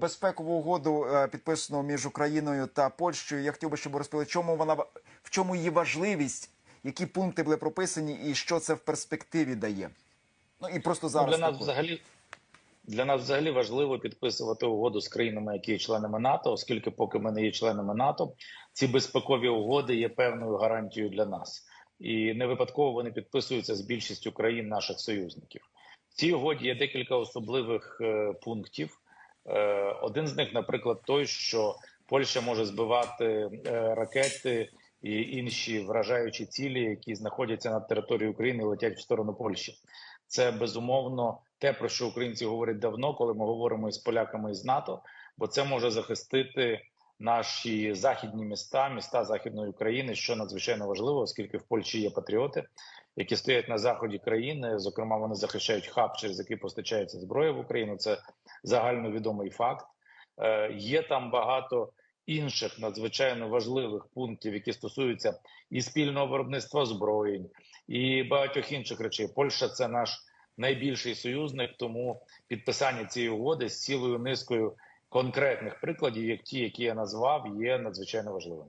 Безпекову угоду е, підписану між Україною та Польщею. Я хотів би, щоб ви розповіли, чому вона в чому її важливість, які пункти були прописані, і що це в перспективі дає. Ну і просто Ну, зараз для нас також. взагалі для нас взагалі важливо підписувати угоду з країнами, які є членами НАТО, оскільки, поки ми не є членами НАТО, ці безпекові угоди є певною гарантією для нас, і не випадково вони підписуються з більшістю країн наших союзників. В цій угоді є декілька особливих е, пунктів. Е, один з них, наприклад, той, що Польща може збивати е, ракети і інші вражаючі цілі, які знаходяться на території України летять в сторону Польщі. Це безумовно те, про що українці говорять давно, коли ми говоримо із поляками із НАТО, бо це може захистити наші західні міста, міста західної України, що надзвичайно важливо, оскільки в Польщі є патріоти, які стоять на заході країни. Зокрема, вони захищають хаб, через який постачається зброя в Україну. Це загальновідомий факт. Е, є там багато інших надзвичайно важливих пунктів, які стосуються і спільного виробництва озброєнь, і багатьох інших речей. Польща це наш найбільший союзник, тому підписання цієї угоди з цілою низкою конкретних прикладів, як ті, які я назвав, є надзвичайно важливим.